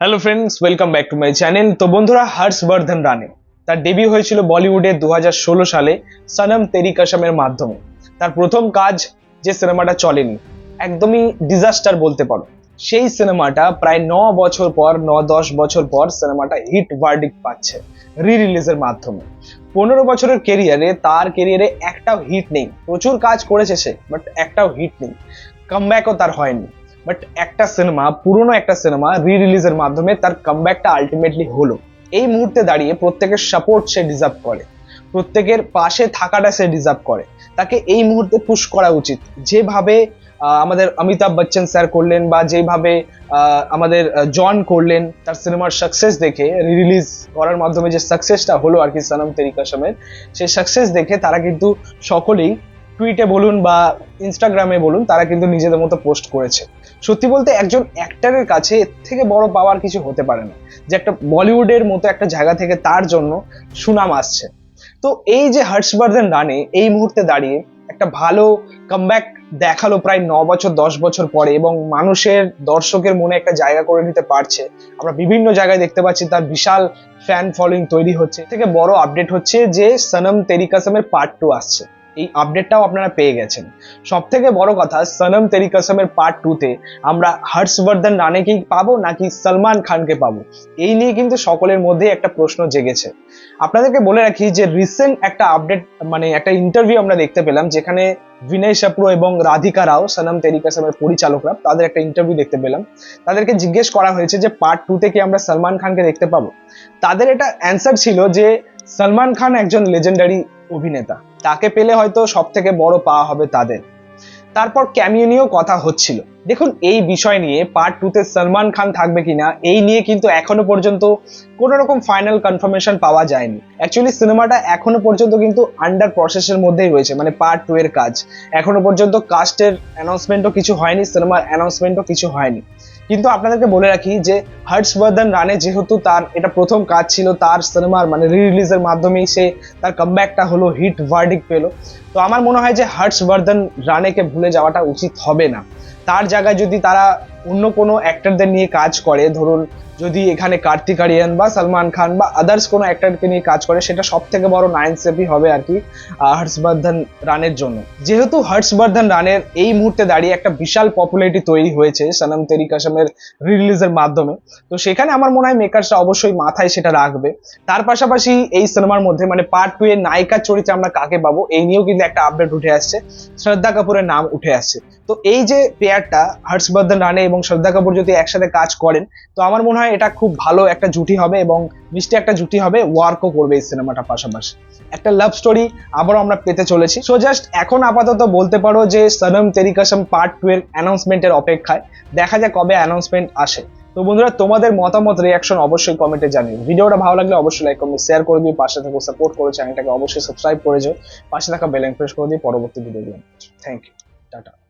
Hello friends welcome back to my channel তো বন্ধুরা, হর্ষবর্ধন রানে তার ডেবিউ হয়েছিল বলিউডে দু হাজার ষোলো সালে সনম তেরি কসমের মাধ্যমে। তার প্রথম কাজ যে সিনেমাটা চলেনি, একদমই ডিজাস্টার বলতে পারো। সেই সিনেমাটা প্রায় ন বছর পর, ন দশ বছর পর সিনেমাটা হিট ভার্ডিক পাচ্ছে রি রিলিজের মাধ্যমে। পনেরো বছরের কেরিয়ারে তার কেরিয়ারে একটাও হিট নেই। প্রচুর কাজ করেছে সে বাট একটাও হিট নেই। কামব্যাকও তার হয়নি। বাট একটা সিনেমা পুরনো একটা সিনেমা রি রিলিজের মাধ্যমে তার কামব্যাকটা আলটিমেটলি হলো। এই মুহূর্তে দাঁড়িয়ে প্রত্যেকের সাপোর্ট সে ডিজার্ভ করে। প্রত্যেকের পাশে থাকাটা সে ডিজার্ভ করে। তাকে এই মুহূর্তে পুশ করা উচিত। যেভাবে আমাদের অমিতাভ বচ্চন স্যার করলেন বা যেভাবে আমাদের জন করলেন, তার সিনেমার সাকসেস দেখে রিলিজ করার মাধ্যমে যে সাকসেসটা হলো আর কি সনম তেরি কসমের সেই সাকসেস দেখে তারা কিন্তু সকলেই টুইটে বলুন বা ইনস্টাগ্রামে বলুন, তারা কিন্তু নিজেদের মতো পোস্ট করেছে। সত্যি বলতে একজন অ্যাক্টারের কাছে এর থেকে বড় পাওয়ার কিছু হতে পারে না। যে একটা বলিউডের মতো একটা জায়গা থেকে তার জন্য সুনাম আসছে। তো এই যে হর্ষবর্ধন রানে এই মুহূর্তে দাঁড়িয়ে একটা ভালো কামব্যাক দেখাল প্রায় ন বছর, দশ বছর পরে এবং মানুষের, দর্শকের মনে একটা জায়গা করে নিতে পারছে। আমরা বিভিন্ন জায়গায় দেখতে পাচ্ছি তার বিশাল ফ্যান ফলোইং তৈরি হচ্ছে। থেকে বড় আপডেট হচ্ছে যে সনম তেরি কসমের পার্ট টু আসছে। এই আপডেটটাও আপনারা পেয়ে গেছেন। সব থেকে বড় কথা, সনম তেরি কসমের পার্ট টুতে আমরা হর্ষবর্ধন রানেকেই পাবো নাকি সলমান খানকে পাবো? এই নিয়ে কিন্তু সকলের মধ্যে একটা প্রশ্ন জেগেছে। আপনাদেরকে বলে রাখি যে রিসেন্ট একটা আপডেট মানে একটা ইন্টারভিউ আমরা দেখতে পেলাম, যেখানে বিনয় শাপ্রো এবং রাধিকা রাও, সনম তেরি কসমের পরিচালকরা, তাদের একটা ইন্টারভিউ দেখতে পেলাম। তাদেরকে জিজ্ঞেস করা হয়েছে যে পার্ট টুতে কি আমরা সলমান খানকে দেখতে পাবো? তাদের এটা অ্যান্সার ছিল যে সলমান খান একজন লেজেন্ডারি অভিনেতা। তাকে পেলে হয়তো সব থেকে বড় পাওয়া হবে তাদের। তারপর ক্যামিও নিয়েও কথা হচ্ছিল। দেখুন, এই বিষয় নিয়ে পার্ট টুতে সলমান খান থাকবে কিনা, এই নিয়ে কিন্তু এখনও পর্যন্ত কোনো রকম ফাইনাল কনফার্মেশন পাওয়া যায়নি। অ্যাকচুয়ালি সিনেমাটা এখনও পর্যন্ত কিন্তু আন্ডার প্রসেসের মধ্যেই রয়েছে মানে পার্ট টু এর কাজ। এখনও পর্যন্ত কাস্টের অ্যানাউন্সমেন্টও কিছু হয়নি সিনেমার অ্যানাউন্সমেন্টও কিছু হয়নি। কিন্তু আপনাদেরকে বলে রাখি যে, হর্ষবর্ধন রানে যেহেতু তার এটা প্রথম কাজ ছিল তার সিনেমার মানে রি রিলিজের মাধ্যমেই সে তার কামব্যাকটা হলো হিট ভার্ডিক পেল। তো আমার মনে হয় যে হর্ষবর্ধন রানেকে ভুলে যাওয়াটা উচিত হবে না। তার জায়গায় যদি তারা অন্য কোনো অ্যাক্টরদের নিয়ে কাজ করে। ধরুন, যদি এখানে কার্তিক আরিয়ান বা সলমান খান বা আদার্স কোনো অ্যাক্টরকে নিয়ে কাজ করে, সেটা সব থেকে বড় নাইন সেপি হবে আর কি হর্ষবর্ধন রানের জন্য। যেহেতু হর্ষবর্ধন রানের এই মুহূর্তে দাঁড়িয়ে একটা বিশাল পপুলারিটি তৈরি হয়েছে সনম তেরি কসমের রিলিজের মাধ্যমে, তো সেখানে আমার মনে হয় মেকার্সরা অবশ্যই মাথায় সেটা রাখবে। তার পাশাপাশি এই সিনেমার মধ্যে মানে পার্ট টু এর নায়িকার চরিত্রে আমরা কাকে পাবো, এই নিয়েও কিন্তু একটা আপডেট উঠে আসছে। শ্রদ্ধা কাপুরের নাম উঠে আসছে। তো এই যে পেয়ারটা হর্ষবর্ধন রানে এবং শ্রদ্ধা কাপুর যদি একসাথে কাজ করেন, তো আমার মনে হয় এটা খুব ভালো একটা জুটি হবে এবং মিষ্টি একটা জুটি হবে ওয়ার্কও করবে এই সিনেমাটা পাশাপাশি। একটা লাভ স্টোরি আবারও আমরা পেতে চলেছি। সো জাস্ট এখন আপাতত বলতে পারো যে সনম তেরি কসম পার্ট টু এর অ্যানাউন্সমেন্টের অপেক্ষায়। দেখা যায় কবে অ্যানাউন্সমেন্ট আসে। তো বন্ধুরা, তোমাদের মতামত রিয়াকশন অবশ্যই কমেন্টে জানিও। ভিডিওটা ভালো লাগলে অবশ্যই লাইক কমেন্ট শেয়ার করে দিও। পাশে থেকে সাপোর্ট করে চ্যানেলটাকে অবশ্যই সাবস্ক্রাইব করে যাও। পাশে থাকা বেল প্রেস করে দিও পরবর্তী ভিডিওগুলো থ্যাংক ইউ টাটা